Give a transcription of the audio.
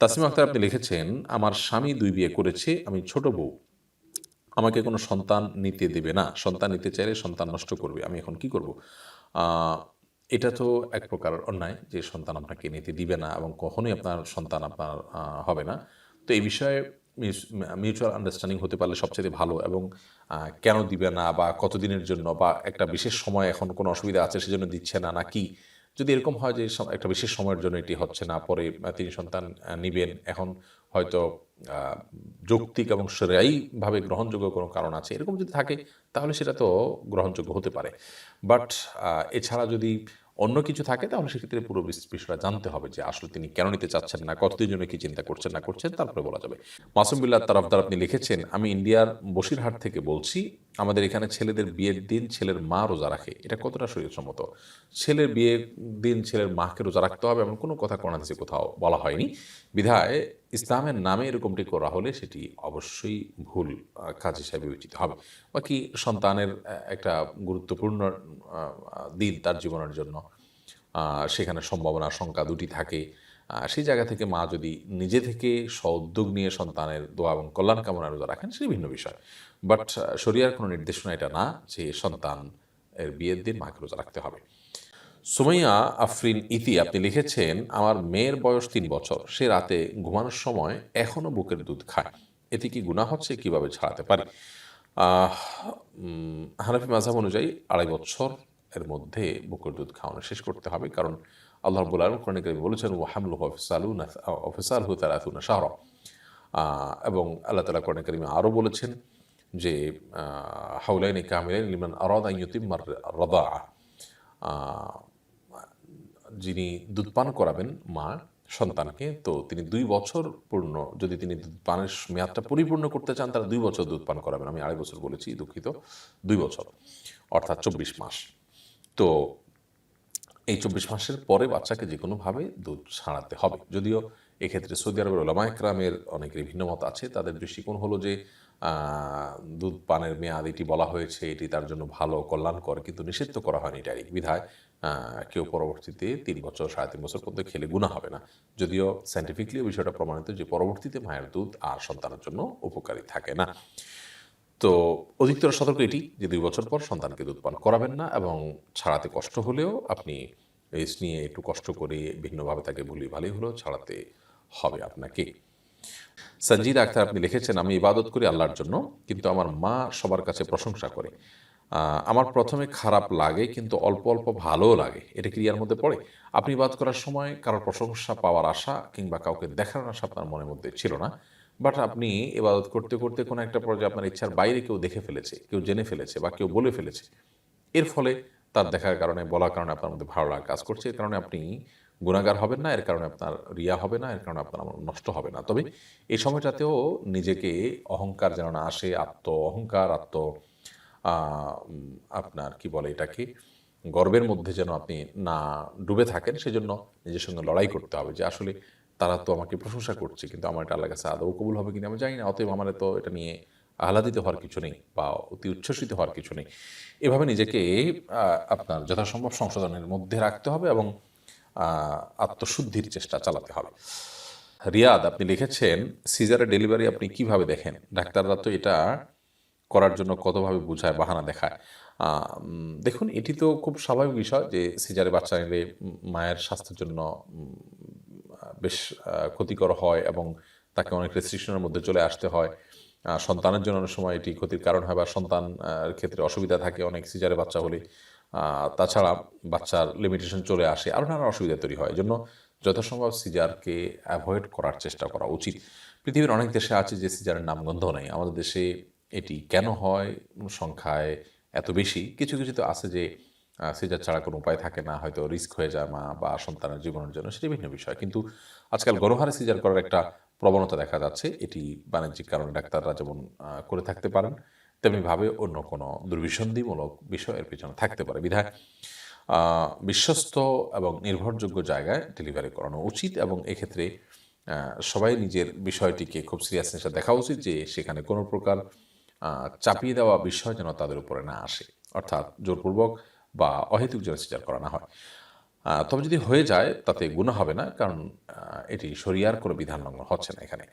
তাসিম আক্তার আপনি লিখেছেন আমার স্বামী দুই বিয়ে করেছে আমি ছোট বউ। আমাকে কোনো সন্তান নিতে দেবে না। সন্তান নিতে চাইলে সন্তান নষ্ট করবে। আমি এখন কি করব? এটা তো এক প্রকার অন্যায় যে সন্তান আপনাকে নিতে দিবে না এবং কখনোই আপনার সন্তান আপনার হবে না। তো এই বিষয়ে মিউচুয়াল আন্ডারস্ট্যান্ডিং হতে পারলে সবচেয়ে ভালো এবং কেন দিবে না বা কতদিনের জন্য বা একটা বিশেষ সময় এখন কোনো অসুবিধা আছে সেজন্য দিচ্ছে না নাকি যদি এরকম হয় যে একটা বিশেষ সময়ের জন্য এটি হচ্ছে না, পরে তিনি সন্তান নিবেন, এখন হয়তো যৌক্তিক এবং সেরাইভাবে গ্রহণযোগ্য কোনো কারণ আছে, এরকম যদি থাকে, তাহলে সেটা তো গ্রহণযোগ্য হতে পারে। বাট এছাড়া যদি অন্য কিছু থাকে, তাহলে সেক্ষেত্রে পুরো বিষ- বিষয়টা জানতে হবে যে আসলে তিনি কেন নিতে চাচ্ছেন না কতদিন জন্য কি চিন্তা করছেন, না করছেন, তারপরে বলা যাবে। মাসুম বিল্লাহ তারফদার আপনি লিখেছেন, আমি ইন্ডিয়ার বসিরহাট থেকে বলছি আমাদের এখানে ছেলেদের বিয়ের দিন ছেলের মা রোজা রাখে। এটা কতটা শরীরসম্মত? ছেলের বিয়ের দিন ছেলের মাকে রোজা রাখতে হবে এমন কোনো কথা কোরআন কোথাও বলা হয়নি। বিধায় ইসলামের নামে এরকমটি করা হলে সেটি অবশ্যই ভুল কাজ হিসাবে বিবেচিত হবে। বাকি সন্তানের একটা গুরুত্বপূর্ণ দিন তার জীবনের জন্য। সেখানে সম্ভাবনা সংখ্যা দুটি থাকে। সেই জায়গা থেকে মা যদি নিজে থেকে সউদ্যোগ নিয়ে সন্তানের দোয়া এবং কল্যাণ কামনা রোজা রাখেন, সেটি ভিন্ন বিষয়। বাট শরিয়ার কোনো নির্দেশনা এটা না যে সন্তান এর বিয়ের দিন মাকে রোজা রাখতে হবে। সুমাইয়া আফরিন ইতি, আপনি লিখেছেন, আমার মেয়ের বয়স তিন বছর, সে রাতে ঘুমানোর সময় এখনও বুকের দুধ খায়। এতে কি গুণা হচ্ছে, কীভাবে ছাড়াতে পারি? হানাফি মাঝাব অনুযায়ী আড়াই বছর এর মধ্যে বুকের দুধ খাওয়ানো শেষ করতে হবে। কারণ আল্লাহ রবুল আলম কোরআন কারিমে বলেছেন ওয়াহামলু অফিসালু অফিসাল হু শাহর। এবং আল্লাহ তালা কোরআন কারিমে আরও বলেছেন যে হাউলাইনে কামিলাইন লিমান আরাদ আইয়ুতিম্মার রদা যিনি দুধ পান করাবেন মা সন্তানকে তো তিনি দুই বছর পূর্ণ যদি তিনি দুধ পানের মেয়াদটা পরিপূর্ণ করতে চান তারা দুই বছর দুধ পান করাবেন। আমি আড়াই বছর বলেছি দুঃখিত। দুই বছর অর্থাৎ চব্বিশ মাস। তো এই চব্বিশ মাসের পরে বাচ্চাকে যে কোনোভাবে দুধ ছাড়াতে হবে। যদিও এক্ষেত্রে সৌদি আরবের ওলামা একরামের অনেকের ভিন্ন মত আছে। তাদের দৃষ্টিকোণ হলো যে দুধ পানের মেয়াদ এটি বলা হয়েছে, এটি তার জন্য ভালো কল্যাণকর, কিন্তু নিষিদ্ধ করা হয়নি ডাইরেক্ট বিধায় কেউ পরবর্তীতে তিন বছর, সাড়ে তিন বছর পর্যন্ত খেলে গুণা হবে না। যদিও সাইন্টিফিকলি বিষয়টা প্রমাণিত যে, পরবর্তীতে মায়ের দুধ আর সন্তানের জন্য উপকারী থাকে না। তো অধিকতর সতর্ক এটি যে দুই বছর পর সন্তানকে দুধ পান করাবেন না এবং ছাড়াতে কষ্ট হলেও আপনি রেস্ট নিয়ে একটু কষ্ট করে ভিন্নভাবে তাকে ভুলি ভালোই হলেও ছাড়াতে হবে আপনাকে। সঞ্জিদ আখতার আপনি লিখেছেন, আমি ইবাদত করি আল্লাহর জন্য, কিন্তু আমার মা সবার কাছে প্রশংসা করে। আমার প্রথমে খারাপ লাগে, কিন্তু অল্প অল্প ভালোও লাগে। এটা ক্রিয়ার মধ্যে পড়ে। আপনি ইবাদত করার সময় কারোর প্রশংসা পাওয়ার আশা কিংবা কাউকে দেখানোর আশা আপনার মনের মধ্যে ছিল না। বাট আপনি এবাদত করতে করতে কোনো একটা পর্যায়ে আপনার ইচ্ছার বাইরে কেউ দেখে ফেলেছে, কেউ জেনে ফেলেছে বা কেউ বলে ফেলেছে। এর ফলে তার দেখার কারণে, বলার কারণে আপনার মধ্যে ভালো লাগা কাজ করছে, এর কারণে আপনি গুণাগার হবেন না, এর কারণে আপনার রিয়া হবে না, এর কারণে আপনার নষ্ট হবে না। তবে এই সময়টাতেও নিজেকে অহংকার যেন না আসে, আত্ম অহংকার, আত্ম আপনার কি বলে এটাকে, গর্বের মধ্যে যেন আপনি না ডুবে থাকেন, সেজন্য নিজের সঙ্গে লড়াই করতে হবে যে আসলে তারা তো আমাকে প্রশংসা করছে, কিন্তু আমার এটা আল্লাহ কাছে আদৌ কবুল হবে কিনা আমি জানি না, অতএব আমার তো এটা নিয়ে আহ্লাদিত হওয়ার কিছু নেই বা অতি উচ্ছ্বসিত হওয়ার কিছু নেই। এভাবে নিজেকে আপনার যথাসম্ভব সংশোধনের মধ্যে রাখতে হবে এবং আত্মশুদ্ধির চেষ্টা চালাতে হবে। রিয়াদ, আপনি লিখেছেন, সিজারের ডেলিভারি আপনি কীভাবে দেখেন? ডাক্তাররা তো এটা করার জন্য কতভাবে বোঝায়, বাহানা দেখায়। দেখুন, এটি তো খুব স্বাভাবিক বিষয় যে সিজারে বাচ্চা নিলে মায়ের স্বাস্থ্যের জন্য বেশ ক্ষতিকর হয় এবং তাকে অনেক রেস্ট্রিকশনের মধ্যে চলে আসতে হয়। সন্তানের জন্য অনেক সময় এটি ক্ষতির কারণ হয় বা সন্তান ক্ষেত্রে অসুবিধা থাকে অনেক সিজারে বাচ্চা হলে। তাছাড়া বাচ্চার লিমিটেশন চলে আসে আরও নানা অসুবিধা তৈরি হয়। জন্য যথাসম্ভব সিজারকে অ্যাভয়েড করার চেষ্টা করা উচিত। পৃথিবীর অনেক দেশে আছে যে সিজারের নামগন্ধ নেই। আমাদের দেশে এটি কেন হয়? সংখ্যায় এত বেশি। কিছু কিছু তো আছে যে সিজার ছাড়া কোনো উপায় থাকে না, হয়তো রিস্ক হয়ে যায় মা বা সন্তানের জীবনের জন্য, সেটি ভিন্ন বিষয়। কিন্তু আজকাল গণহারে সিজার করার একটা প্রবণতা দেখা যাচ্ছে, এটি বাণিজ্যিক কারণে ডাক্তাররা যেমন করে থাকতে পারেন, তেমনিভাবে অন্য কোনো দুর্বিসন্ধিমূলক বিষয় এর পিছনে থাকতে পারে। বিধায় বিশ্বস্ত এবং নির্ভরযোগ্য জায়গায় ডেলিভারি করানো উচিত এবং এক্ষেত্রে সবাই নিজের বিষয়টিকে খুব সিরিয়াসনেস দেখা উচিত যে সেখানে কোনো প্রকার চাপিয়ে দেওয়া বিষয় যেন তাদের উপরে না আসে। অর্থাৎ জোরপূর্বক বা অহেতুক যেন সিজার করা না হয়। তবে যদি হয়ে যায়, তাতে গুণা হবে না, কারণ এটি শরিয়ার কোনো বিধান লঙ্ঘন হচ্ছে না এখানে।